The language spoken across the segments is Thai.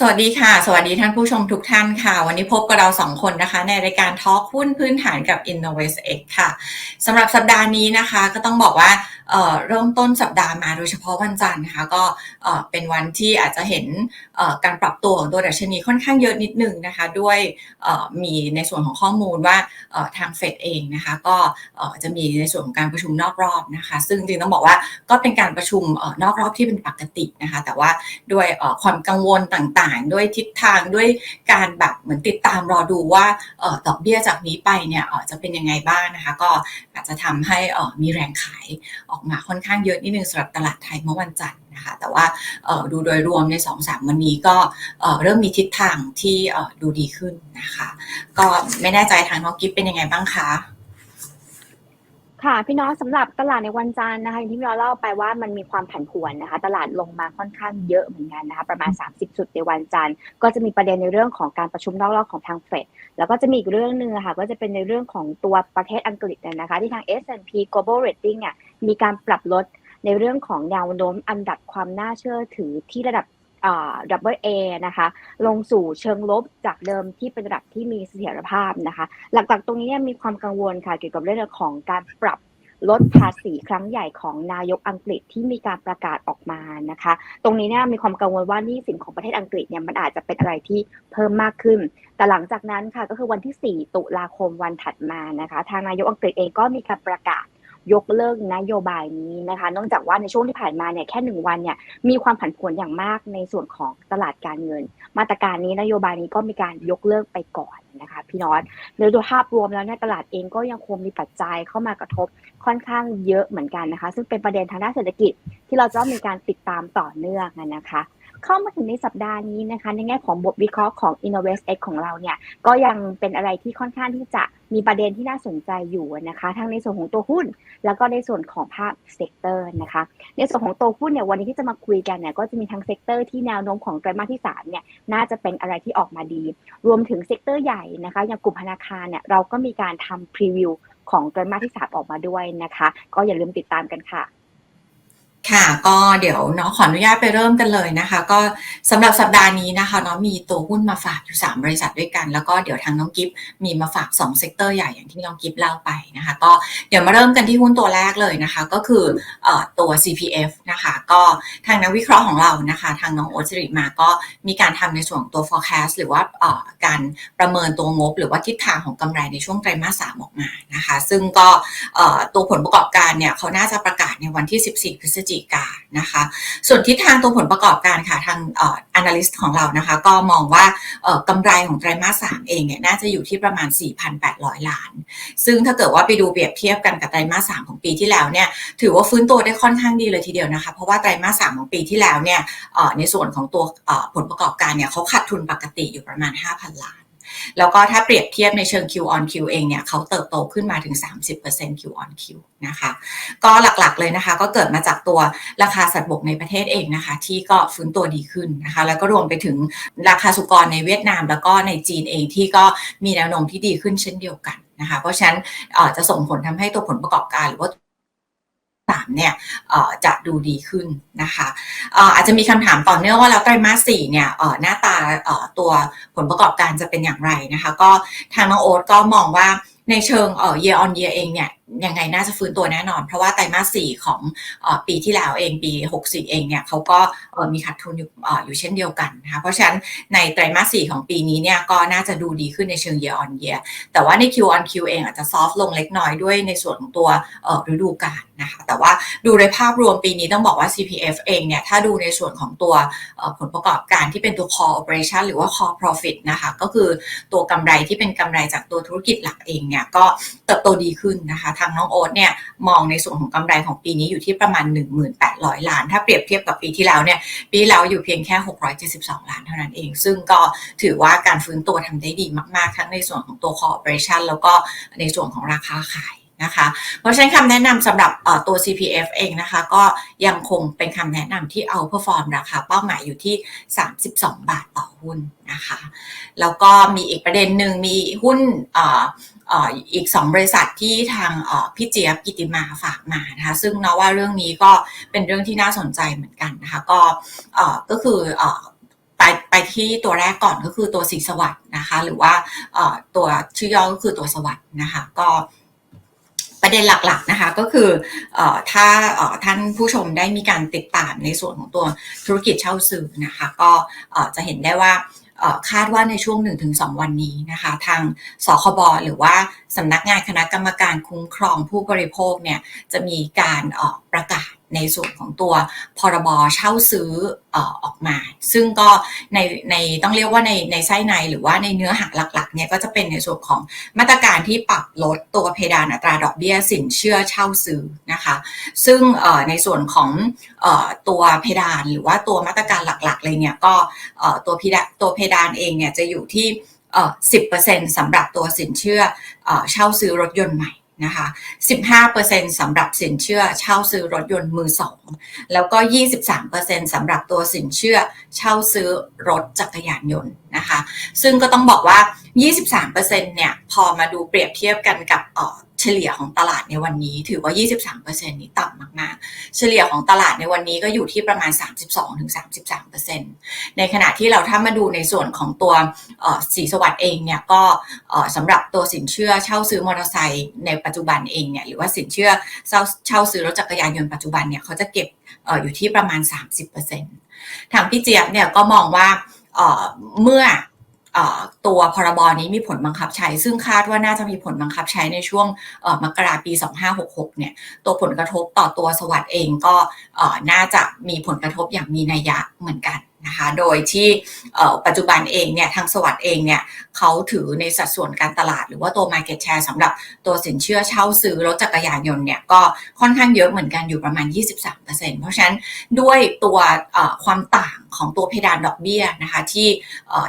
สวัสดีค่ะ สวัสดีท่านผู้ชมทุกท่านค่ะ วันนี้พบกับเราสองคนนะคะ ในรายการทอล์กหุ้นพื้นฐานกับ InnovestX ค่ะสำหรับสัปดาห์นี้นะคะ ก็ต้องบอกว่า เริ่มต้นสัปดาห์มาโดยเฉพาะวันจันทร์นะคะก็เป็นวันที่อาจจะเห็นการปรับตัวของตัวดัชนีค่อนข้างเยอะนิดนึงนะคะด้วยมีในส่วนของข้อมูลว่าทางเฟดเองนะคะก็จะมีในส่วนของการประชุมนอกรอบนะคะซึ่งจริงต้องบอกว่าก็เป็นการประชุมนอกรอบที่เป็นปกตินะคะแต่ว่าด้วยความกังวลต่างๆ ด้วยทิศทางด้วยการแบบเหมือนติดตามรอดูว่าดอกเบี้ยจากนี้ไปเนี่ยจะเป็นยังไงบ้างนะคะก็อาจจะทำให้มีแรงขายออกมาค่อนข้างเยอะนิดนึงสำหรับตลาดไทยเมื่อวันจันทร์นะคะแต่ว่าเอ่อดูโดยรวมใน 2-3 วันนี้ก็เอ่อเริ่มมีทิศทางที่เอ่อดูดีขึ้นนะคะ ก็ไม่แน่ใจทางน้องกิฟเป็นยังไงบ้างคะค่ะพี่น้องสำหรับตลาดในวันจันทร์นะคะอย่างที่พี่น้องเล่าไปว่ามันมีความผันผวนนะคะ ตลาดลงมาค่อนข้างเยอะเหมือนกันนะคะ ประมาณ 30 จุดในวันจันทร์ก็จะมีประเด็นในเรื่องของการประชุมนอกรอบของทางเฟดแล้วก็จะมีอีกเรื่องหนึ่งอะค่ะก็จะเป็นในเรื่องของตัวประเทศอังกฤษนะคะ ที่ทาง S&P Global Rating เนี่ย มีการปรับลดในเรื่องของแนวโน้มอันดับความน่าเชื่อถือที่ระดับดับเบิลเอนะคะ ลงสู่เชิงลบจากเดิมที่เป็นระดับที่มีเสถียรภาพนะคะ หลักๆ ตรงนี้มีความกังวลค่ะเกี่ยวกับเรื่องของการปรับลดภาษีครั้งใหญ่ของนายกอังกฤษที่มีการประกาศออกมานะคะ ตรงนี้เนี่ยมีความกังวลว่านี้สินของประเทศอังกฤษเนี่ยมันอาจจะเป็นอะไรที่เพิ่มมากขึ้น แต่หลังจากนั้นค่ะก็คือวันที่ 4 ตุลาคมวันถัดมานะคะ ทางนายกอังกฤษเองก็มีการประกาศ ยกเลิกนโยบายนี้นะคะเนื่องจากว่าในช่วงที่ผ่านมาเนี่ยแค่หนึ่งวันเนี่ยมีความผันผวนอย่างมากในส่วนของตลาดการเงิน มาตรการนี้นโยบายนี้ก็มีการยกเลิกไปก่อนนะคะพี่น้องโดยโดยภาพรวมแล้วเนี่ยตลาดเองก็ยังคงมีปัจจัยเข้ามากระทบค่อนข้างเยอะเหมือนกันนะคะ ซึ่งเป็นประเด็นทางด้านเศรษฐกิจที่เราจะต้องมีการติดตามต่อเนื่องนะคะ เข้ามาถึงในสัปดาห์นี้นะคะ ในแง่ของบทวิเคราะห์ของ Innovate X ของเราเนี่ย ก็ยังเป็นอะไรที่ค่อนข้างที่จะมีประเด็นที่น่าสนใจอยู่นะคะ ทั้งในส่วนของตัวหุ้น แล้วก็ในส่วนของภาพเซกเตอร์นะคะ ในส่วนของตัวหุ้นเนี่ยวันนี้ที่จะมาคุยกันเนี่ยก็จะมีทั้งเซกเตอร์ที่แนวโน้มของไตรมาสที่3เนี่ยน่าจะเป็นอะไรที่ออกมาดี รวมถึงเซกเตอร์ใหญ่นะคะอย่างกลุ่มธนาคารเนี่ยเราก็มีการทำพรีวิวของไตรมาสที่3ออกมาด้วยนะคะ ก็อย่าลืมติดตามกันค่ะ ค่ะก็เดี๋ยวเนาะขออนุญาตไปเริ่มกันเลยนะคะ ก็สำหรับสัปดาห์นี้นะคะเนาะมีตัวหุ้นมาฝากอยู่ 3 บริษัทด้วยกัน แล้วก็เดี๋ยวทางน้องกิฟมีมาฝาก2เซกเตอร์ใหญ่อย่างที่น้องกิฟเล่าไปนะคะ ก็เดี๋ยวมาเริ่มกันที่หุ้นตัวแรกเลยนะคะ ก็คือตัว CPF นะคะ ก็ทางนักวิเคราะห์ของเรานะคะ ทางน้องโอจิริมาก็มีการทำในส่วนของตัว forecast หรือว่าการประเมินตัวงบ หรือว่าทิศทางของกำไรในช่วงไตรมาส3ออกมานะคะ ซึ่งก็ตัวผลประกอบการเนี่ยเขาน่าจะประกาศในวันที่ 14พฤศจิกานะคะ ส่วนทิศทางตัวผลประกอบการค่ะทางเอ่อ analyst ของเรานะคะ ก็มองว่าเอ่อกำไรของไตรมาส3เองเนี่ยน่าจะอยู่ที่ประมาณ 4,800 ล้าน ซึ่งถ้าเกิดว่าไปดูเปรียบเทียบกันกับไตรมาส3ของปีที่แล้วเนี่ยถือว่าฟื้นตัวได้ค่อนข้างดีเลยทีเดียวนะคะ เพราะว่าไตรมาส3ของปีที่แล้วเนี่ยเอ่อในส่วนของตัวเอ่อผลประกอบการเนี่ยเขาขาดทุนปกติอยู่ประมาณ 5,000 ล้าน แล้วก็ถ้าเปรียบเทียบในเชิง Q on Q เองเนี่ยเขาเติบโตขึ้นมาถึง 30% Q on Q นะคะก็หลักๆเลยนะคะก็เกิดมาจากตัวราคาสัตว์บกในประเทศเองนะคะ ที่ก็ฟื้นตัวดีขึ้นนะคะ แล้วก็รวมไปถึงราคาสุกรในเวียดนาม แล้วก็ในจีนเองที่ก็มีแนวโน้มที่ดีขึ้นเช่นเดียวกันนะคะ เพราะฉะนั้นจะส่งผลทำให้ตัวผลประกอบการหรือว่า สามเนี่ยจะดูดีขึ้นนะคะอาจจะมีคำถามต่อเนื่องว่าแล้วไตรมาสสี่เนี่ยหน้าตาตัวผลประกอบการจะเป็นอย่างไรนะคะ ก็ทางน้องโอ๊ตก็มองว่าในเชิงเอ่อ year on year เองเนี่ย ยังไงน่าจะฟื้นตัวแน่นอน เพราะว่าไตรมาสสี่ของปีที่แล้วเองปี 64 เองเนี่ยเขาก็มีขาดทุนอยู่อยู่เช่นเดียวกันนะคะเพราะฉะนั้นในไตรมาสสี่ของปีนี้เนี่ยก็น่าจะดูดีขึ้นในเชิง year on year แต่ว่าใน Q on Q เองอาจจะซอฟลงเล็กน้อยด้วยในส่วนของตัวฤดูกาลนะคะแต่ว่าดูในภาพรวมปีนี้ต้องบอกว่า CPF เองเนี่ยถ้าดูในส่วนของตัวผลประกอบการที่เป็นตัว core operation หรือว่า core profit นะคะก็คือตัวกำไรที่เป็นกำไรจากตัวธุรกิจหลักเองเนี่ยก็เติบโตดีขึ้นนะคะทางน้องโอ๊ตเนี่ยมองในส่วนของกำไรของปีนี้อยู่ที่ประมาณ 1,800 ล้าน ถ้าเปรียบเทียบกับปีที่แล้วเนี่ยปีแล้วอยู่เพียงแค่ 672 ล้านเท่านั้นเอง ซึ่งก็ถือว่าการฟื้นตัวทำได้ดีมากๆ ทั้งในส่วนของตัว corporation แล้วก็ในส่วนของราคาขายนะคะเพราะฉะนั้นคำแนะนำสำหรับตัว CPF เองนะคะ ก็ยังคงเป็นคำแนะนำที่เอาเพอร์ฟอร์มราคาเป้าหมายอยู่ที่ 32 บาทต่อหุ้นนะคะ แล้วก็มีอีกประเด็นหนึ่งมีหุ้น อีก 2 บริษัทที่ทางพี่เจี๊ยบกิติมาฝากมานะคะซึ่งเนาะว่าเรื่องนี้ก็เป็นเรื่องที่น่าสนใจเหมือนกันนะคะก็ก็คือไปไปที่ตัวแรกก่อนก็คือตัวสีสวัสด์นะคะหรือว่าตัวชื่อย่อก็คือตัวสวัสด์นะคะก็ประเด็นหลักๆนะคะก็คืออถ้าท่านผู้ชมได้มีการติดตามในส่วนของตัวธุรกิจเช่าซื้อนะคะก็จะเห็นได้ว่า คาดว่าในช่วง 1-2 วันนี้นะคะ ทางสคบหรือว่าสำนักงานคณะกรรมการคุ้มครองผู้บริโภคเนี่ยจะมีการออกประกาศ ในส่วนของตัวพรบเช่าซื้อออกมา ซึ่งก็ในในต้องเรียกว่าในในไส้ในหรือว่าในเนื้อหาหลักๆเนี่ยก็จะเป็นในส่วนของมาตรการที่ปรับลดตัวเพดานอัตราดอกเบี้ยสินเชื่อเช่าซื้อนะคะ ซึ่งในส่วนของอตัวเพดานหรือว่าตัวมาตรการหลักๆเลยเนี่ยก็ตัวเพดานตัวเพดานเองเนี่ยจะอยู่ที่เอ่อ10%สำหรับตัวสินเชื่ออเช่าซื้อรถยนต์ใหม่ นะคะ 15%สำหรับสินเชื่อเช่าซื้อรถยนต์มือสอง แล้วก็ 23%สำหรับตัวสินเชื่อเช่าซื้อรถจักรยานยนต์นะคะ ซึ่งก็ต้องบอกว่า 23%เนี่ยพอมาดูเปรียบเทียบกันกับ เฉลี่ยของตลาดในวันนี้ถือว่า 23%นี้ต่ำมากๆ เฉลี่ยของตลาดในวันนี้ก็อยู่ที่ประมาณ 32-33%ในขณะที่เราถ้ามาดูในส่วนของตัวสีสวัสด์เองเนี่ยก็สำหรับตัวสินเชื่อเช่าซื้อมอเตอร์ไซค์ในปัจจุบันเองเนี่ยหรือว่าสินเชื่อเช่าเช่าซื้อรถจักรยานยนต์ปัจจุบันเนี่ยเขาจะเก็บอยู่ที่ประมาณ 30%ทางพี่เจี๊ยบเนี่ยก็มองว่าเมื่อ ตัวพรบนี้มีผลบังคับใช้ ซึ่งคาดว่าน่าจะมีผลบังคับใช้ในช่วงมกราปี 2566 เนี่ย ตัวผลกระทบต่อตัวสวัสด์เองก็น่าจะมีผลกระทบอย่างมีนัยยะเหมือนกัน นะคะ โดยที่ปัจจุบันเองเนี่ยทางสวัสด์เองเนี่ยเขาถือในสัดส่วนการตลาด หรือว่าตัว market share สำหรับตัวสินเชื่อเช่าซื้อรถจักรยานยนต์เนี่ยก็ค่อนข้างเยอะเหมือนกันอยู่ประมาณ 23%เพราะฉะนั้นด้วยตัวความต่างของตัวเพดานดอกเบี้ยนะคะที่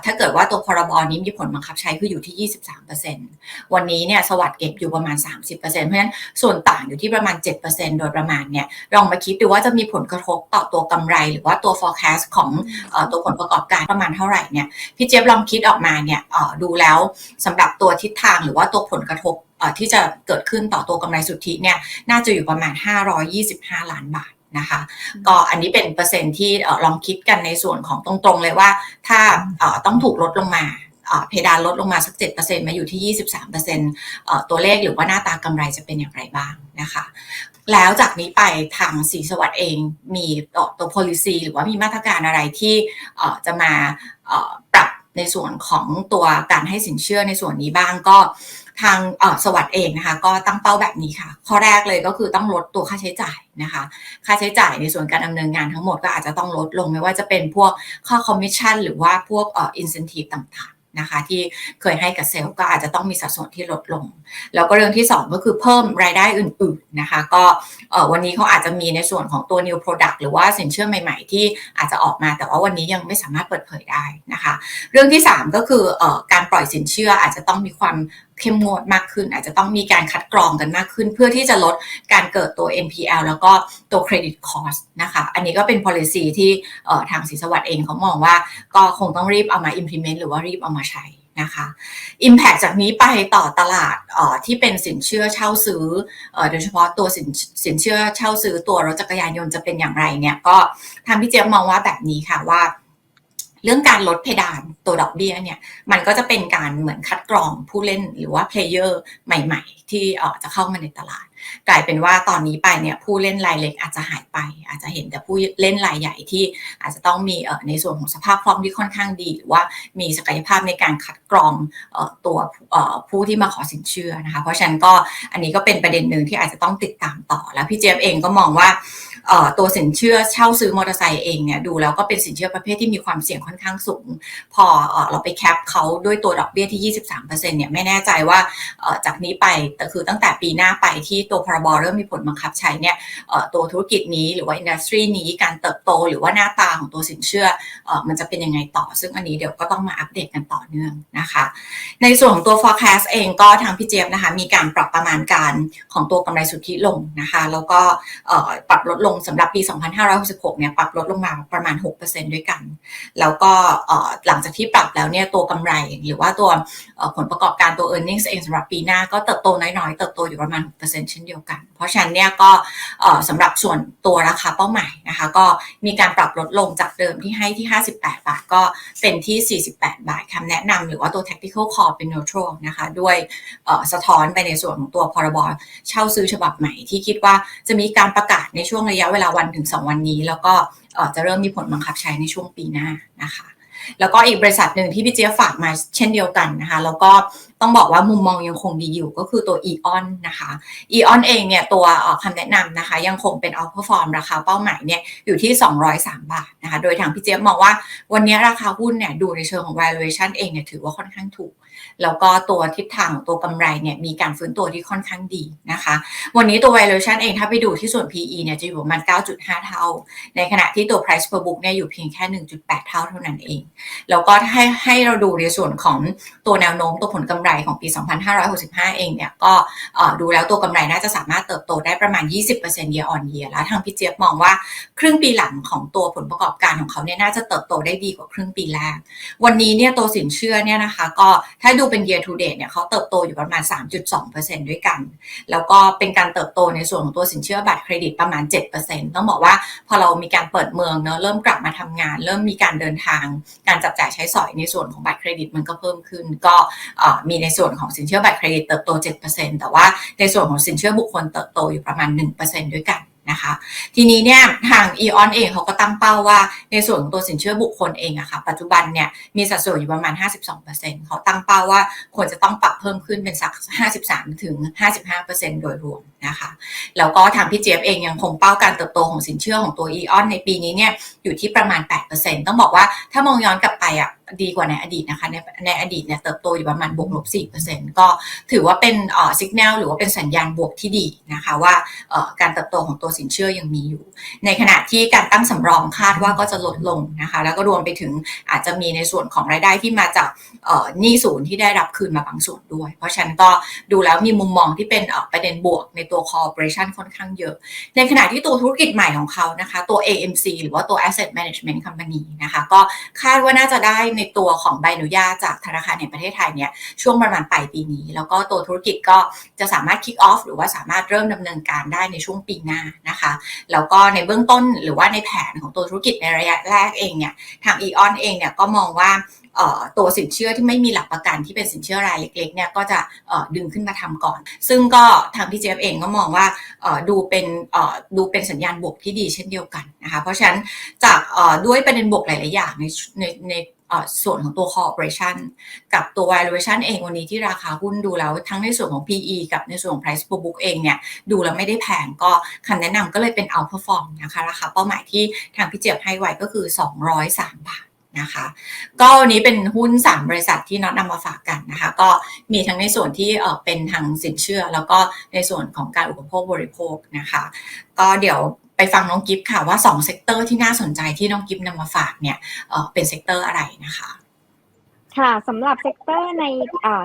ถ้าเกิดว่าตัวพรบนี้มีผลบังคับใช้คืออยู่ที่ 23%วันนี้เนี่ยสวัสด์เก็บอยู่ประมาณ 30%เพราะฉะนั้นส่วนต่างอยู่ที่ประมาณ 7%โดยประมาณเนี่ยลองมาคิดดูว่าจะมีผลกระทบต่อตัวกำไร หรือว่าตัว forecast ของตัวผลประกอบการประมาณเท่าไหร่เนี่ยพี่เจี๊ยบลองคิดออกมาเนี่ยเอ่อดูแล้วสำหรับตัวทิศทางหรือว่าตัวผลกระทบเอ่อที่จะเกิดขึ้นต่อตัวกำไรสุทธิเนี่ยน่าจะอยู่ประมาณ 525 ล้านบาทนะคะก็อันนี้เป็นเปอร์เซ็นต์ที่เอ่อลองคิดกันในส่วนของตรงๆเลยว่าถ้าเอ่อต้องถูกลดลงมาเอ่อเพดานลดลงมาสัก 7%มาอยู่ที่ 23%เอ่อตัวเลขหรือว่าหน้าตากำไรจะเป็นอย่างไรบ้างนะคะ แล้วจากนี้ไปทางสีสวัสด์เองมีตัว policy หรือว่ามีมาตรการอะไรที่เอ่อจะมาเอ่อปรับในส่วนของตัวการให้สินเชื่อในส่วนนี้บ้างก็ทางเอ่อสวัสด์เองนะคะก็ตั้งเป้าแบบนี้ค่ะ ข้อแรกเลยก็คือต้องลดตัวค่าใช้จ่ายนะคะ ค่าใช้จ่ายในส่วนการดำเนินงานทั้งหมดก็อาจจะต้องลดลงไม่ว่าจะเป็นพวกค่าคอมมิชชั่นหรือว่าพวกเอ่ออินเซนティブต่างๆ นะคะที่เคยให้กับเซลล์ก็อาจจะต้องมีสัดส่วนที่ลดลง แล้วก็เรื่องที่ 2 ก็คือเพิ่มรายได้อื่นๆนะคะก็วันนี้เขาอาจจะมีในส่วนของตัว new product หรือว่าสินเชื่อใหม่ๆ ที่อาจจะออกมาแต่ว่าวันนี้ยังไม่สามารถเปิดเผยได้นะคะ เรื่องที่ 3 ก็คืออการปล่อยสินเชื่ออาจจะต้องมีความ เข้มงวดมากขึ้น อาจจะต้องมีการคัดกรองกันมากขึ้น เพื่อที่จะลดการเกิดตัว NPL แล้วก็ตัว credit cost นะคะอันนี้ก็เป็น policy ที่เอ่ทางศรีสวัสดิ์เองเขามองว่าก็คงต้องรีบเอามา implement หรือว่ารีบเอามาใช้นะคะ Impact จากนี้ไปต่อตลาดที่เป็นสินเชื่อเช่าซื้อเอ่อโดยเฉพาะตัวสินสินเชื่อเช่าซื้อตัวรถจักรยานยนต์จะเป็นอย่างไรเนี่ยก็ทางพี่เจี๊ยบมองว่าแบบนี้ค่ะว่า เรื่องการลดเพดานตัวดอกเบี้ยเนี่ยมันก็จะเป็นการเหมือนคัดกรองผู้เล่นหรือว่าเพลเยอร์ใหม่ๆ ที่เอ่อจะเข้ามาในตลาด กลายเป็นว่าตอนนี้ไปเนี่ยผู้เล่นรายเล็กอาจจะหายไป อาจจะเห็นแต่ผู้เล่นรายใหญ่ที่อาจจะต้องมีในส่วนของสภาพคล่องที่ค่อนข้างดี หรือว่ามีศักยภาพในการคัดกรองตัวผู้ที่มาขอสินเชื่อนะคะเพราะฉะนั้นก็อันนี้ก็เป็นประเด็นหนึ่งที่อาจจะต้องติดตามต่อแล้วพี่เจฟเองก็มองว่า ตัวสินเชื่อเช่าซื้อมอเตอร์ไซค์เองเนี่ยดูแล้วก็เป็นสินเชื่อประเภทที่มีความเสี่ยงค่อนข้างสูงพอเอ่อเราไปแคปเขาด้วยตัวดอกเบี้ยที่ 23%เนี่ยไม่แน่ใจว่าจากนี้ไปแต่คือตั้งแต่ปีหน้าไปที่ตัวพรบเริ่มมีผลบังคับใช้เนี่ยตัวธุรกิจนี้หรือว่าอินดัสทรีนี้การเติบโตหรือว่าหน้าตาของตัวสินเชื่ออมันจะเป็นยังไงต่อ ซึ่งอันนี้เดี๋ยวก็ต้องมาอัปเดตกันต่อเนื่องนะคะ ในส่วนของตัว forecast เองก็ทางพี่เจี๊ยบนะคะมีการปรับประมาณการของตัวกำไรสุทธิลงนะคะ แล้วก็ปรับลดลงงสำหรับปี 2566 เนี่ยปรับลดลงมาประมาณ 6%ด้วยกัน แล้วก็หลังจากที่ปรับแล้วเนี่ยตัวกำไร หรือว่าตัวผลประกอบการตัว e a r n i n g เองสำหรับปีหน้าก็เติบโตน้อยๆ เติบโตอยู่ประมาณ 6%เช่นเดียวกัน เพราะฉะนั้นเนี่ยก็สำหรับส่วนตัวราคาเป้าหมายนะคะก็มีการปรับลดลงจากเดิมที่ให้ที่ 58 บาทก็เป็นที่ 48 บาทคำแนะนำหรือว่าตัว tactical call เป็น neutral นะคะด้วยสะท้อนไปในส่วนของตัวพรบเช่าซื้อฉบับใหม่ที่คิดว่าจะมีการประกาศในช่วงระยะยะเวลาวันถึง 2 วันนี้ แล้วก็จะเริ่มมีผลบังคับใช้ในช่วงปีหน้านะคะแล้วก็อีกบริษัทหนึ่งที่พี่เจี๊ยบฝากมาเช่นเดียวกันนะคะ แล้วก็ต้องบอกว่ามุมมองยังคงดีอยู่ก็คือตัว EON นะคะอ EON เองเนี่ยตัวคำแนะนำนะคะ ยังคงเป็น outperform ราคาเป้าหมายเนี่ยอยู่ที่ 203 บาทนะคะ โดยทางพี่เจี๊ยบมองว่าวันนี้ราคาหุ้นเนี่ยดูในเชิงของ valuation เองเนี่ยถือว่าค่อนข้างถูก แล้วก็ตัวทิศทางของตัวกำไรเนี่ยมีการฟื้นตัวที่ค่อนข้างดีนะคะ วันนี้ตัว valuation เองถ้าไปดูที่ส่วน PE เนี่ยจะอยู่ประมาณ 9.5 เท่า ในขณะที่ตัว price per book เนี่ยอยู่เพียงแค่ 1.8 เท่าเท่านั้นเอง แล้วก็ให้ให้เราดูในส่วนของตัวแนวโน้มตัวผลกำไรของปี 2565 เองเนี่ยก็ดูแล้วตัวกำไรน่าจะสามารถเติบโตได้ประมาณ 20% year on year แล้วทางพี่เจี๊ยบมองว่าครึ่งปีหลังของตัวผลประกอบการของเขาเนี่ยน่าจะเติบโตได้ดีกว่าครึ่งปีแรก วันนี้เนี่ยตัวสินเชื่อเนี่ยนะคะก็ถ้าาดูเป็น year to date เนี่ยเขาเติบโตอยู่ประมาณ 3.2%ด้วยกัน แล้วก็เป็นการเติบโตในส่วนของตัวสินเชื่อบัตรเครดิตประมาณ 7%ต้องบอกว่าพอเรามีการเปิดเมืองเนอะเริ่มกลับมาทำงาน เริ่มมีการเดินทาง การจับจ่ายใช้สอยในส่วนของบัตรเครดิตมันก็เพิ่มขึ้น ก็มีในส่วนของสินเชื่อบัตรเครดิตเติบโต 7%แต่ว่าในส่วนของสินเชื่อบุคคลเติบโตอยู่ประมาณ 1%ด้วยกัน นะคะ ทีนี้เนี่ยทาง e.on เองเขาก็ตั้งเป้าว่าในส่วนของตัวสินเชื่อบุคคลเองอะค่ะปัจจุบันเนี่ยมีสัดส่วนอยู่ประมาณ 52%เขาตั้งเป้าว่าควรจะต้องปรับเพิ่มขึ้นเป็นสัก 53ถึง55%โดยรวมนะคะแล้วก็ทางพี่เจี๊ยบเองยังคงเป้าการเติบโตของสินเชื่อของตัว e.on ในปีนี้เนี่ยอยู่ที่ประมาณ 8%ต้องบอกว่าถ้ามองย้อนกลับไปอะดีกว่าในอดีตนะคะในในอดีตเนี่ยเติบโตอยู่ประมาณบวกลบ4%ก็ถือว่าเป็นเอ่อสัญญาณหรือว่าเป็นสัญญาณบวกที่ดีนะคะว่าเอ่อการเติบโตของตัวสินเชื่อยังมีอยู่ ในขณะที่การตั้งสำรองคาดว่าก็จะลดลงนะคะแล้วก็รวมไปถึงอาจจะมีในส่วนของรายได้ที่มาจากเอ่อหนี้ศูนย์ที่ได้รับคืนมาบางส่วนด้วย เพราะฉะนั้นก็ดูแล้วมีมุมมองที่เป็นเอ่อประเด็นบวกในตัว corporation ค่อนข้างเยอะ ในขณะที่ตัวธุรกิจใหม่ของเขานะคะ ตัว AMC หรือว่าตัว Asset Management Company นะคะ ก็คาดว่าน่าจะได้ในตัวของใบอนุญาตจากธนาคารแห่งประเทศไทยเนี่ยช่วงประมาณปลายปีนี้ แล้วก็ตัวธุรกิจก็จะสามารถ kick off หรือว่าสามารถเริ่มดำเนินการได้ในช่วงปีหน้านะคะ แล้วก็ในเบื้องต้นหรือว่าในแผนของตัวธุรกิจในระยะแรกเองเนี่ยทาง e.on เองเนี่ยก็มองว่า ตัวสินเชื่อที่ไม่มีหลักประกันที่เป็นสินเชื่อรายเล็กๆเนี่ยก็จะดึงขึ้นมาทำก่อน ซึ่งก็ทางพี่เจฟเองก็มองว่าดูเป็นดูเป็นสัญญาณบวกที่ดีเช่นเดียวกันนะคะเพราะฉะนั้นจากด้วยประเด็นบวกหลายๆอย่างในในในส่วนของตัว corporation กับตัว valuation เองวันนี้ที่ราคาหุ้นดูแล้ว ทั้งในส่วนของ PE กับในส่วนของ price per book เองเนี่ยดูแล้วไม่ได้แพงก็คำแนะนำก็เลยเป็น outperform นะคะราคาเป้าหมายที่ทางพี่เจี๊ยบให้ไว้ก็คือ 203 บาท นะคะ ก็วันนี้เป็นหุ้น 3 บริษัทที่น็อตนำมาฝากกันนะคะ ก็มีทั้งในส่วนที่เป็นทางสินเชื่อ แล้วก็ในส่วนของการอุปโภคบริโภคนะคะ ก็เดี๋ยวไปฟังน้องกิฟต์ค่ะว่า2เซกเตอร์ที่น่าสนใจที่น้องกิฟต์นำมาฝากเนี่ยเป็นเซกเตอร์อะไรนะคะ ค่ะสำหรับเซกเตอร์ใน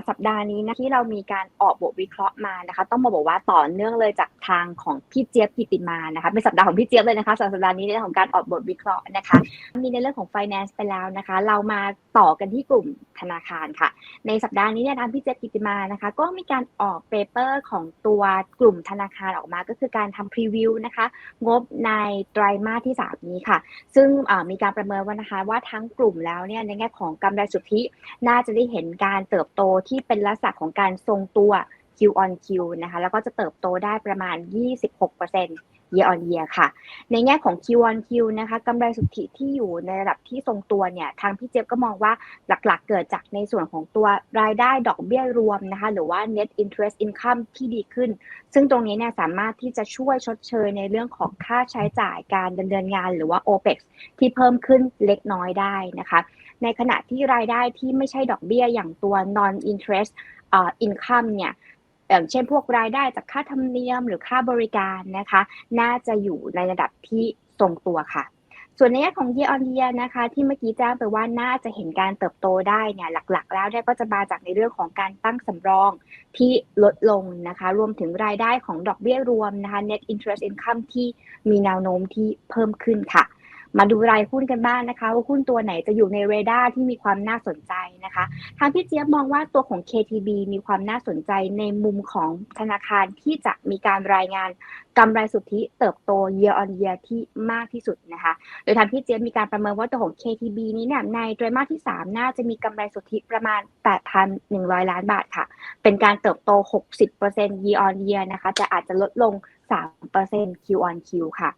สัปดาห์นี้นะที่เรามีการออกบทวิเคราะห์มานะคะ ต้องมาบอกว่าต่อเนื่องเลยจากทางของพี่เจี๊ยบกิติมานะคะเป็นสัปดาห์ของพี่เจี๊ยบเลยนะคะสำหรับสัปดาห์นี้ในเรื่องของการออกบทวิเคราะห์นะคะ มีในเรื่องของ finance ไปแล้วนะคะ เรามาต่อกันที่กลุ่มธนาคารค่ะ ในสัปดาห์นี้เนี่ยทางพี่เจี๊ยบกิติมานะคะ ก็มีการออกเปเปอร์ของตัวกลุ่มธนาคารออกมา ก็คือการทำพรีวิวนะคะงบในไตรมาสที่3นี้ค่ะ ซึ่งมีการประเมินว่านะคะว่าทั้งกลุ่มแล้วเนี่ยในแง่ของกำไรสุทธิน่าจะได้เห็นการเติบโตที่เป็นลักษณะของการทรงตัว Q on Q นะคะแล้วก็จะเติบโตได้ประมาณ 26% year on year ค่ะ ในแง่ของ Q on Q นะคะกำไรสุทธิที่อยู่ในระดับที่ทรงตัวเนี่ย ทางพี่เจี๊ยบก็มองว่าหลักๆ เกิดจากในส่วนของตัวรายได้ดอกเบี้ยรวมนะคะ หรือว่า net interest income ที่ดีขึ้น ซึ่งตรงนี้เนี่ยสามารถที่จะช่วยชดเชยในเรื่องของค่าใช้จ่ายการดำเนินงานหรือว่า OPEX ที่เพิ่มขึ้นเล็กน้อยได้นะคะ ในขณะที่รายได้ที่ไม่ใช่ดอกเบี้ยอย่างตัว non interest income เนี่ยอย่างเช่นพวกรายได้จากค่าธรรมเนียมหรือค่าบริการนะคะ น่าจะอยู่ในระดับที่ทรงตัวค่ะ ส่วนในแง่ของ year on year นะคะ ที่เมื่อกี้แจ้งไปว่าน่าจะเห็นการเติบโตได้เนี่ยหลักๆ แล้วเนี่ยก็จะมาจากในเรื่องของการตั้งสำรองที่ลดลงนะคะ รวมถึงรายได้ของดอกเบี้ยรวมนะคะ net interest income ที่มีแนวโน้มที่เพิ่มขึ้นค่ะ มาดูรายหุ้นกันบ้างนะคะ ว่าหุ้นตัวไหนจะอยู่ในเรดาร์ที่มีความน่าสนใจนะคะทางพี่เจี๊ยบมองว่าตัวของ KTB มีความน่าสนใจในมุมของธนาคารที่จะมีการรายงานกำไรสุทธิเติบโต year on year ที่มากที่สุดนะคะ โดยทางพี่เจี๊ยบมีการประเมินว่าตัวของ KTB นี้เนี่ยในไตรมาสที่ 3 น่าจะมีกำไรสุทธิประมาณ 8,100 ล้านบาทค่ะ เป็นการเติบโต 60% year on year นะคะ แต่อาจจะลดลง 3% Q on Q ค่ะ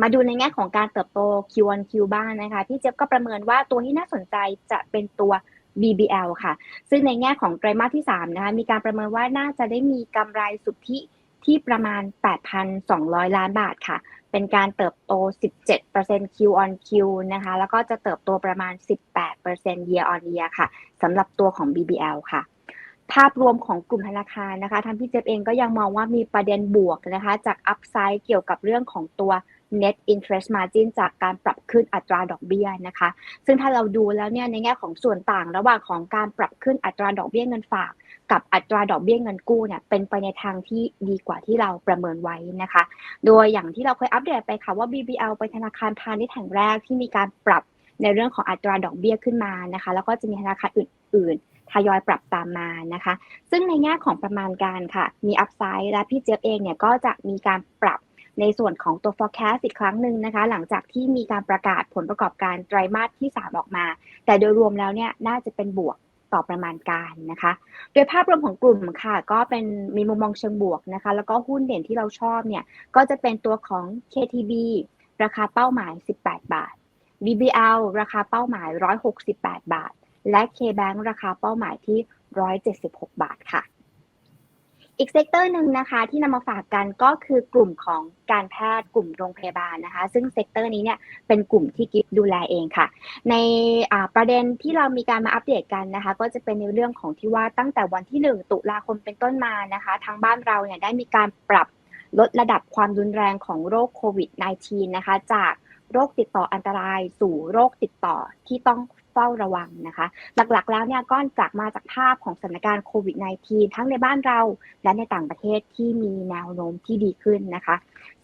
มาดูในแง่ของการเติบโต Q on Q บ้างนะคะ พี่เจี๊ยบก็ประเมินว่าตัวที่น่าสนใจจะเป็นตัว BBL ค่ะ ซึ่งในแง่ของไตรมาสที่ 3 นะคะ มีการประเมินว่าน่าจะได้มีกำไรสุทธิที่ประมาณ 8,200 ล้านบาทค่ะ เป็นการเติบโต 17% Q on Q นะคะ แล้วก็จะเติบโตประมาณ 18% year on year ค่ะสำหรับตัวของ BBL ค่ะ ภาพรวมของกลุ่มธนาคารนะคะทางพี่เจฟเองก็ยังมองว่ามีประเด็นบวกนะคะ จากอัพไซด์เกี่ยวกับเรื่องของตัว net interest margin จากการปรับขึ้นอัตราดอกเบี้ยนะคะ ซึ่งถ้าเราดูแล้วเนี่ยในแง่ของส่วนต่างระหว่างของการปรับขึ้นอัตราดอกเบี้ยเงินฝาก กับอัตราดอกเบี้ยเงินกู้เนี่ยเป็นไปในทางที่ดีกว่าที่เราประเมินไว้นะคะ โดยอย่างที่เราเคยอัปเดตไปค่ะว่า BBL เป็นธนาคารพาณิชย์แห่งแรกที่มีการปรับในเรื่องของอัตราดอกเบี้ยขึ้นมานะคะ แล้วก็จะมีธนาคารอื่นๆทยอยปรับตามมานะคะ ซึ่งในแง่ของประมาณการค่ะ มีอัพไซด์และพี่เจี๊ยบเองเนี่ยก็จะมีการปรับ ในส่วนของตัว forecast อีกครั้งหนึ่งนะคะ หลังจากที่มีการประกาศผลประกอบการไตรมาสที่ 3 ออกมา แต่โดยรวมแล้วเนี่ยน่าจะเป็นบวกต่อประมาณการนะคะ โดยภาพรวมของกลุ่มค่ะ ก็เป็นมีมุมมองเชิงบวกนะคะ แล้วก็หุ้นเด่นที่เราชอบเนี่ย ก็จะเป็นตัวของ KTB ราคาเป้าหมาย 18 บาท BBL ราคาเป้าหมาย 168 บาท และ KBank ราคาเป้าหมายที่ 176 บาทค่ะ อีกเซกเตอร์หนึ่งนะคะที่นำมาฝากกันก็คือกลุ่มของการแพทย์กลุ่มโรงพยาบาลนะคะ ซึ่งเซกเตอร์นี้เนี่ยเป็นกลุ่มที่กิฟดูแลเองค่ะ ในประเด็นที่เรามีการมาอัปเดตกันนะคะ ก็จะเป็นในเรื่องของที่ว่าตั้งแต่วันที่ 1 ตุลาคมเป็นต้นมานะคะ ทางบ้านเราเนี่ยได้มีการปรับลดระดับความรุนแรงของโรคโควิด -19 นะคะ จากโรคติดต่ออันตรายสู่โรคติดต่อที่ต้อง เฝ้าระวังนะคะ หลักๆแล้วเนี่ยก็จากมาจากภาพของสถานการณ์โควิด -19 ทั้งในบ้านเราและในต่างประเทศที่มีแนวโน้มที่ดีขึ้นนะคะ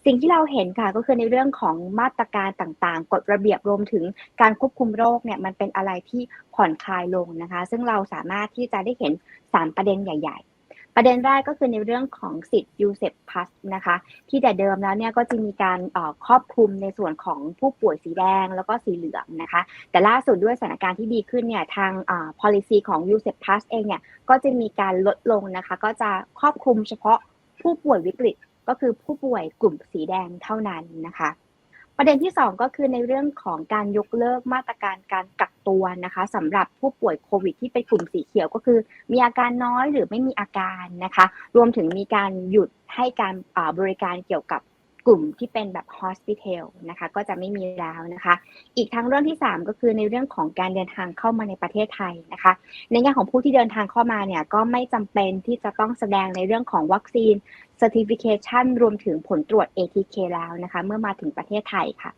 สิ่งที่เราเห็นค่ะก็คือในเรื่องของมาตรการต่างๆ กฎระเบียบรวมถึงการควบคุมโรคเนี่ยมันเป็นอะไรที่ผ่อนคลายลงนะคะ ซึ่งเราสามารถที่จะได้เห็น 3 ประเด็นใหญ่ ๆ ประเด็นแรกก็คือในเรื่องของสิทธิ์ยูเซปพัสนะคะ ที่แต่เดิมแล้วเนี่ยก็จะมีการครอบคลุมในส่วนของผู้ป่วยสีแดงแล้วก็สีเหลืองนะคะ แต่ล่าสุดด้วยสถานการณ์ที่ดีขึ้นเนี่ยทาง policy ของ u s e p Plus เองเนี่ยก็จะมีการลดลงนะคะ ก็จะครอบคลุมเฉพาะผู้ป่วยวิกฤต ก็คือผู้ป่วยกลุ่มสีแดงเท่านั้นนะคะ ประเด็นที่ 2 ก็คือในเรื่องของการยกเลิกมาตรการการกักตัวนะคะสำหรับผู้ป่วยโควิดที่เป็นกลุ่มสีเขียวก็คือ มีอาการน้อยหรือไม่มีอาการนะคะ รวมถึงมีการหยุดให้การบริการเกี่ยวกับ กลุ่มที่เป็นแบบ hospital นะคะก็จะไม่มีแล้วนะคะ อีกทั้งเรื่องที่ 3 ก็คือในเรื่องของการเดินทางเข้ามาในประเทศไทยนะคะ ในแง่ของผู้ที่เดินทางเข้ามาเนี่ยก็ไม่จำเป็นที่จะต้องแสดงในเรื่องของวัคซีน certification รวมถึงผลตรวจ ATK แล้วนะคะ เมื่อมาถึงประเทศไทยค่ะ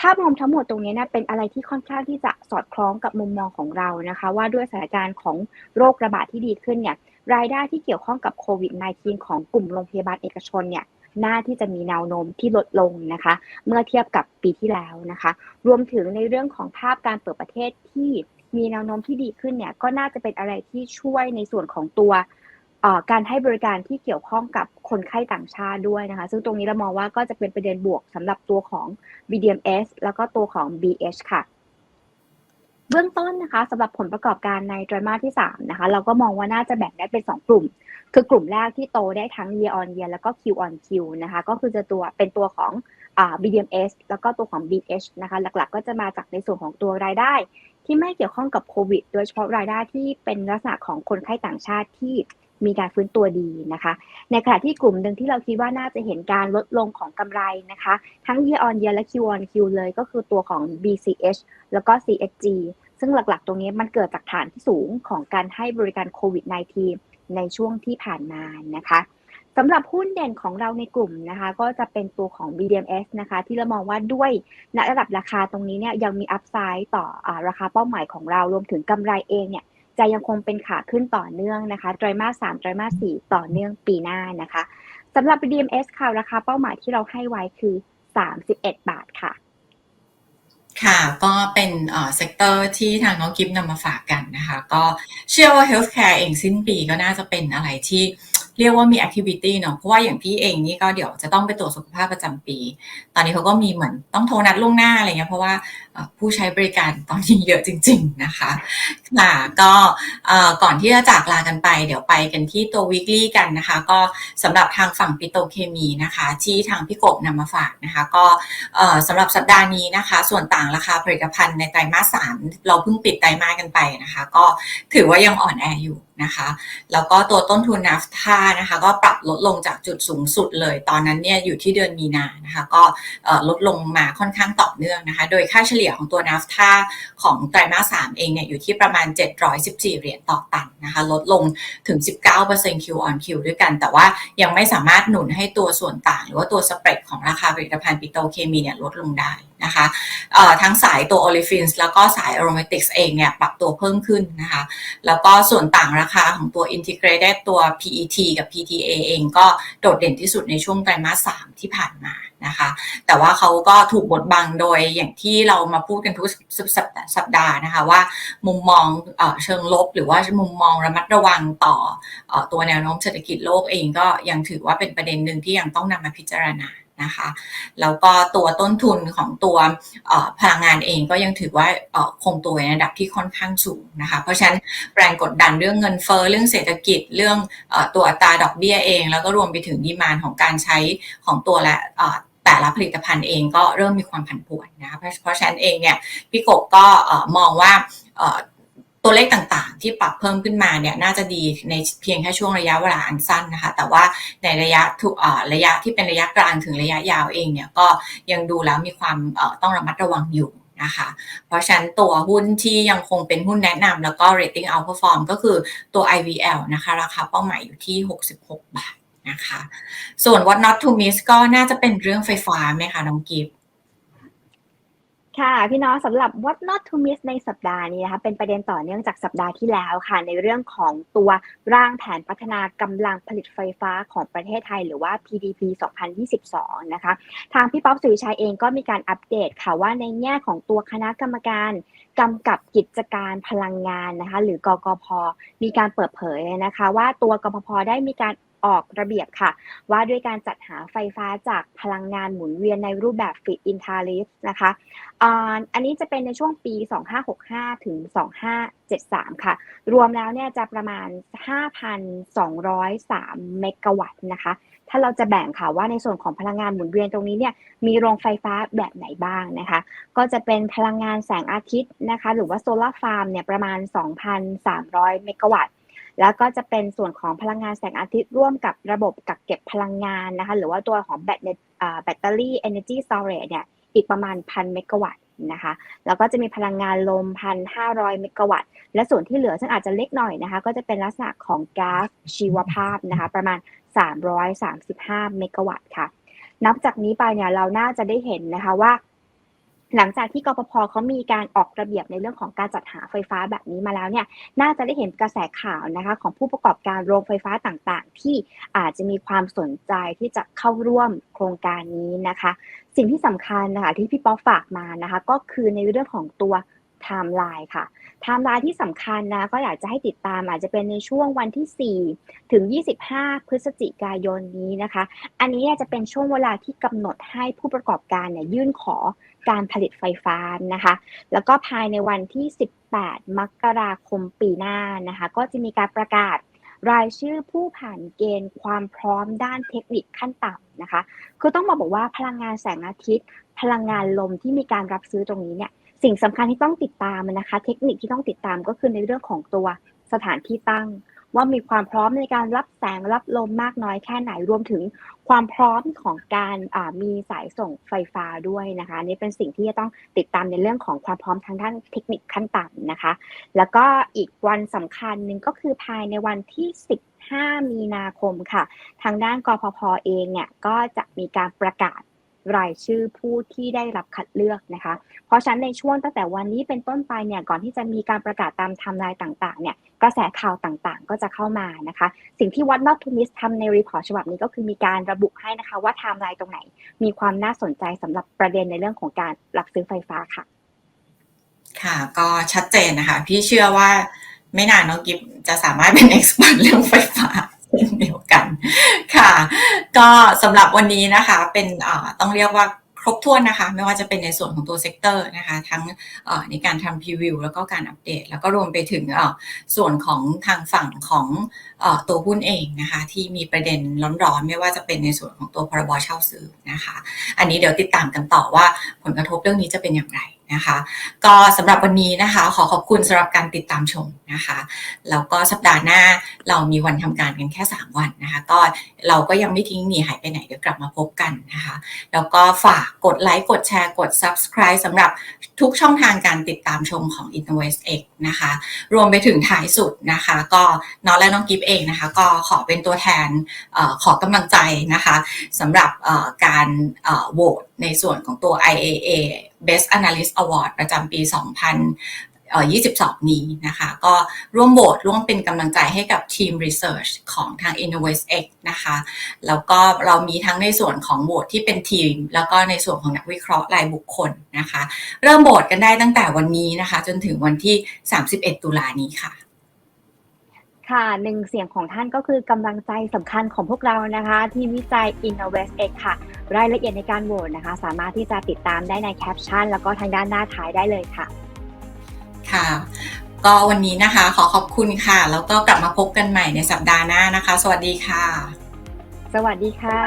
ภาพรวมทั้งหมดตรงนี้นะเป็นอะไรที่ค่อนข้างที่จะสอดคล้องกับมุมมองของเรานะคะ ว่าด้วยสถานการณ์ของโรคระบาดที่ดีขึ้นเนี่ยรายได้ที่เกี่ยวข้องกับโควิด -19 ของกลุ่มโรงพยาบาลเอกชนเนี่ย น่าที่จะมีแนวโน้มที่ลดลงนะคะ เมื่อเทียบกับปีที่แล้วนะคะ รวมถึงในเรื่องของภาพการเปิดประเทศที่มีแนวโน้มที่ดีขึ้นเนี่ยก็น่าจะเป็นอะไรที่ช่วยในส่วนของตัวการให้บริการที่เกี่ยวข้องกับคนไข้ต่างชาติด้วยนะคะ ซึ่งตรงนี้เรามองว่าก็จะเป็นประเด็นบวกสำหรับตัวของ BDMs แล้วก็ตัวของ BH ค่ะ เบื้องต้นนะคะสำหรับผลประกอบการในไตรมาสที่3นะคะเราก็มองว่าน่าจะแบ่งได้เป็น 2 กลุ่ม คือกลุ่มแรกที่โตได้ทั้ง year on year แล้วก็ Q on Q นะคะก็คือจะตัวเป็นตัวของ BDMs แล้วก็ตัวของ BH นะคะหลักๆ ก็จะมาจากในส่วนของตัวรายได้ ที่ไม่เกี่ยวข้องกับโควิด โดยเฉพาะรายได้ที่เป็นลักษณะของคนไข้ต่างชาติที่ มีการฟื้นตัวดีนะคะ ในขณะที่กลุ่มหนึ่งที่เราคิดว่าน่าจะเห็นการลดลงของกำไรนะคะ ทั้ง year on year และ Q on Q เลยก็คือตัวของ BCH แล้วก็ CSG ซึ่งหลักๆ ตรงนี้มันเกิดจากฐานที่สูงของการให้บริการโควิด -19 ในช่วงที่ผ่านมานะคะสำหรับหุ้นเด่นของเราในกลุ่มนะคะ ก็จะเป็นตัวของ BDMs นะคะ ที่เรามองว่าด้วยณระดับราคาตรงนี้เนี่ยยังมีอัพไซด์ต่ออราคาเป้าหมายของเรารวมถึงกำไรเองเนี่ย จะยังคงเป็นขาขึ้นต่อเนื่องนะคะไตรมาส3ไตรมาส4ต่อเนื่องปีหน้านะคะสำหรับ DMS ค่ะราคาเป้าหมายที่เราให้ไว้คือ31 บาทค่ะ ค่ะ ก็เป็นเอ่อเซกเตอร์ที่ทางน้องกิฟนำมาฝากกันนะคะ ก็เชื่อว่า healthcare เองสิ้นปีก็น่าจะเป็นอะไรที่ เรียกว่ามี activity เนาะเพราะว่าอย่างพี่เองนี่ก็เดี๋ยวจะต้องไปตรวจสุขภาพประจำปี ตอนนี้เขาก็มีเหมือนต้องโทรนัดล่วงหน้าอะไรเงี้ยเพราะว่าผู้ใช้บริการตอนนี้เยอะจริง ๆนะคะค่ะก่อก่อนที่จะจากลากันไป เดี๋ยวไปกันที่ตัว weekly กันนะคะ ก็สำหรับทางฝั่งปิโตเคมีนะคะ ที่ทางพี่กบนำมาฝากนะคะ ก็เอ่อสำหรับสัปดาห์นี้นะคะ ส่วนต่างราคาผลิตภัณฑ์ในไตรมาสสามเราเพิ่งปิดไตรมาสกันไปนะคะ ก็ถือว่ายังอ่อนแออยู่ นะคะ แล้วก็ตัวต้นทุนนาฟท่านะคะก็ปรับลดลงจากจุดสูงสุดเลย ตอนนั้นเนี่ยอยู่ที่เดือนมีนานะคะก็ลดลงมาค่อนข้างต่อเนื่องนะคะ โดยค่าเฉลี่ยของตัวนาฟท่าของไตรมาสสามเองเนี่ยอยู่ที่ประมาณ 714 เหรียญต่อตันนะคะ ลดลงถึง 19% Q on Q ด้วยกัน แต่ว่ายังไม่สามารถหนุนให้ตัวส่วนต่าง หรือว่าตัวสเปรดของราคาผลิตภัณฑ์ปิโตรเคมีเนี่ยลดลงได้ นะคะทั้งสายตัว olefins แล้วก็สาย aromatics เองเนี่ยปรับตัวเพิ่มขึ้นนะคะ แล้วก็ส่วนต่างราคาของตัว integrated ตัว PET กับ PTA เองก็โดดเด่นที่สุดในช่วงไตรมาส3ที่ผ่านมานะคะ แต่ว่าเขาก็ถูกบดบังโดยอย่างที่เรามาพูดกันทุกสัปดาห์สัปดาห์นะคะว่ามุมมองเอเชิงลบหรือว่ามุมมองระมัดระวังต่อออตัวแนวโน้มเศรษฐกิจโลกเองก็ยังถือว่าเป็นประเด็นหนึ่งที่ยังต้องนำมาพิจารณา นะคะแล้วก็ตัวต้นทุนของตัวพลังงานเองก็ยังถือว่าคงตัวในระดับที่ค่อนข้างสูงนะคะเพราะฉะนั้นแรงกดดันเรื่องเงินเฟ้อเรื่องเศรษฐกิจเรื่องตัวอัตราดอกเบี้ยเอง แล้วก็รวมไปถึงดีมานของการใช้ของตัวและแต่ละผลิตภัณฑ์เองก็เริ่มมีความผันผวนนะคะเพราะฉะนั้นเองเนี่ยพี่กบก็มองว่าตัวเลขต่างๆ ที่ปรับเพิ่มขึ้นมาเนี่ยน่าจะดีในเพียงแค่ช่วงระยะเวลาอันสั้นนะคะ แต่ว่าในระยะทุกเอ่อระยะที่เป็นระยะกลางถึงระยะยาวเองเนี่ยก็ยังดูแล้วมีความต้องระมัดระวังอยู่นะคะเพราะฉะนั้นตัวหุ้นที่ยังคงเป็นหุ้นแนะนำแล้วก็ rating outperform ก็คือตัว IVL นะคะราคาเป้าหมายอยู่ที่ 66 บาทนะคะ ส่วน what not to miss ก็น่าจะเป็นเรื่องไฟฟ้าไหมคะน้องกิฟต์ ค่ะพี่น้องสำหรับ what not to miss ในสัปดาห์นี้นะคะเป็นประเด็นต่อเนื่องจากสัปดาห์ที่แล้วค่ะ ในเรื่องของตัวร่างแผนพัฒนากำลังผลิตไฟฟ้าของประเทศไทย หรือว่า PDP 2022 นะคะ ทางพี่ป๊อปสุริชัยเองก็มีการอัปเดตค่ะว่าในแง่ของตัวคณะกรรมการกำกับกิจการพลังงานนะคะ หรือ กกพ มีการเปิดเผยนะคะ ว่าตัวกพพได้มีการ ออกระเบียบค่ะ ว่าด้วยการจัดหาไฟฟ้าจากพลังงานหมุนเวียนในรูปแบบ Fit in Tariff นะคะอันนี้จะเป็นในช่วงปี 2565 ถึง 2573 ค่ะ รวมแล้วเนี่ยจะประมาณ 5,203 เมกะวัตต์นะคะ ถ้าเราจะแบ่งค่ะว่าในส่วนของพลังงานหมุนเวียนตรงนี้เนี่ยมีโรงไฟฟ้าแบบไหนบ้างนะคะ ก็จะเป็นพลังงานแสงอาทิตย์นะคะ หรือว่าโซลาร์ฟาร์มเนี่ยประมาณ 2,300 เมกะวัตต์ แล้วก็จะเป็นส่วนของพลังงานแสงอาทิตย์ร่วมกับระบบกักเก็บพลังงานนะคะ หรือว่าตัวของแบตเนแบตเตอรี่ Energy Storage เนี่ย อีกประมาณ1,000เมกะวัตต์นะคะ แล้วก็จะมีพลังงานลม1,500เมกะวัตต์ และส่วนที่เหลือซึ่งอาจจะเล็กหน่อยนะคะ ก็จะเป็นลักษณะของก๊าซชีวภาพนะคะ ประมาณ 335 เมกะวัตต์ค่ะ นับจากนี้ไปเนี่ยเราน่าจะได้เห็นนะคะว่า หลังจากที่กปพเขามีการออกระเบียบในเรื่องของการจัดหาไฟฟ้าแบบนี้มาแล้วเนี่ยน่าจะได้เห็นกระแสข่าวนะคะของผู้ประกอบการโรงไฟฟ้าต่างๆ ที่อาจจะมีความสนใจที่จะเข้าร่วมโครงการนี้นะคะ สิ่งที่สำคัญนะคะที่พี่ป๊อปฝากมานะคะก็คือในเรื่องของตัว ไทม์ไลน์ค่ะไทม์ไลน์ที่สำคัญนะก็อยากจะให้ติดตามอาจจะเป็นในช่วงวันที่ 4 ถึง 25 พฤศจิกายนนี้นะคะ อันนี้จะเป็นช่วงเวลาที่กำหนดให้ผู้ประกอบการเนี่ยยื่นขอการผลิตไฟฟ้านะคะ แล้วก็ภายในวันที่ 18 มกราคมปีหน้านะคะ ก็จะมีการประกาศรายชื่อผู้ผ่านเกณฑ์ความพร้อมด้านเทคนิคขั้นต่ำนะคะ คือต้องมาบอกว่าพลังงานแสงอาทิตย์ พลังงานลมที่มีการรับซื้อตรงนี้เนี่ย สิ่งสำคัญที่ต้องติดตามนะคะ เทคนิคที่ต้องติดตามก็คือในเรื่องของตัวสถานที่ตั้ง ว่ามีความพร้อมในการรับแสงรับลมมากน้อยแค่ไหนรวมถึงความพร้อมของการมีสายส่งไฟฟ้าด้วยนะคะนี่เป็นสิ่งที่จะต้องติดตามในเรื่องของความพร้อมทางด้านเทคนิคขั้นต่ำนะคะ แล้วก็อีกวันสำคัญหนึ่งก็คือภายในวันที่15มีนาคมค่ะ ทางด้านกพพเองเนี่ยก็จะมีการประกาศ รายชื่อผู้ที่ได้รับคัดเลือกนะคะ เพราะฉะนั้นในช่วงตั้งแต่วันนี้เป็นต้นไปเนี่ยก่อนที่จะมีการประกาศตามไทม์ไลน์ต่างๆเนี่ยกระแสข่าวต่างๆ ก็จะเข้ามานะคะ สิ่งที่วัดนอตทูมิสทำในรีพอร์ตฉบับนี้ก็คือมีการระบุให้นะคะว่าไทม์ไลน์ตรงไหน มีความน่าสนใจสำหรับประเด็นในเรื่องของการรับซื้อไฟฟ้าค่ะ ค่ะ ก็ชัดเจนนะคะ พี่เชื่อว่าไม่นานน้องกิฟจะสามารถเป็นเอ็กซ์ r t เรื่องไฟฟ้า เช่นเดียวกันค่ะ ก็สำหรับวันนี้นะคะเป็นต้องเรียกว่าครบถ้วนนะคะ ไม่ว่าจะเป็นในส่วนของตัวเซกเตอร์นะคะ ทั้งในการทำพรีวิวแล้วก็การอัปเดต แล้วก็รวมไปถึงส่วนของทางฝั่งของตัวหุ้นเองนะคะ ที่มีประเด็นร้อนๆ ไม่ว่าจะเป็นในส่วนของตัวพรบเช่าซื้อนะคะ อันนี้เดี๋ยวติดตามกันต่อว่าผลกระทบเรื่องนี้จะเป็นอย่างไร นะคะ ก็สำหรับวันนี้นะคะ ขอขอบคุณสำหรับการติดตามชมนะคะแล้วก็สัปดาห์หน้าเรามีวันทำการกันแค่ 3 วันนะคะ ก็เราก็ยังไม่ทิ้งหนีหายไปไหนเดี๋ยวกลับมาพบกันนะคะ แล้วก็ฝากกดไลค์กดแชร์กด subscribe สำหรับทุกช่องทางการติดตามชมของ Innovest X นะคะ รวมไปถึงท้ายสุดนะคะ ก็น้องและน้องกิฟเองนะคะ ก็ขอเป็นตัวแทนอขอกำลังใจนะคะสำหรับการโหวต ในส่วนของตัว IAA Best Analyst Award ประจำปี 2022 นี้นะคะ ก็ร่วมโหวตร่วมเป็นกำลังใจให้กับทีม Research ของทาง Innovest X นะคะ แล้วก็เรามีทั้งในส่วนของโหวตที่เป็นทีม แล้วก็ในส่วนของนักวิเคราะห์รายบุคคลนะคะ เริ่มโหวตกันได้ตั้งแต่วันนี้นะคะ จนถึงวันที่ 31 ตุลานี้ค่ะ ค่ะหนึ่งเสียงของท่านก็คือกำลังใจสำคัญของพวกเรานะคะ ที่วิจัย Innovest X ค่ะ รายละเอียดในการโหวตนะคะ สามารถที่จะติดตามได้ในแคปชั่น แล้วก็ทางด้านหน้าท้ายได้เลยค่ะ ค่ะ ก็วันนี้นะคะขอขอบคุณค่ะ แล้วก็กลับมาพบกันใหม่ในสัปดาห์หน้านะคะ สวัสดีค่ะ สวัสดีค่ะ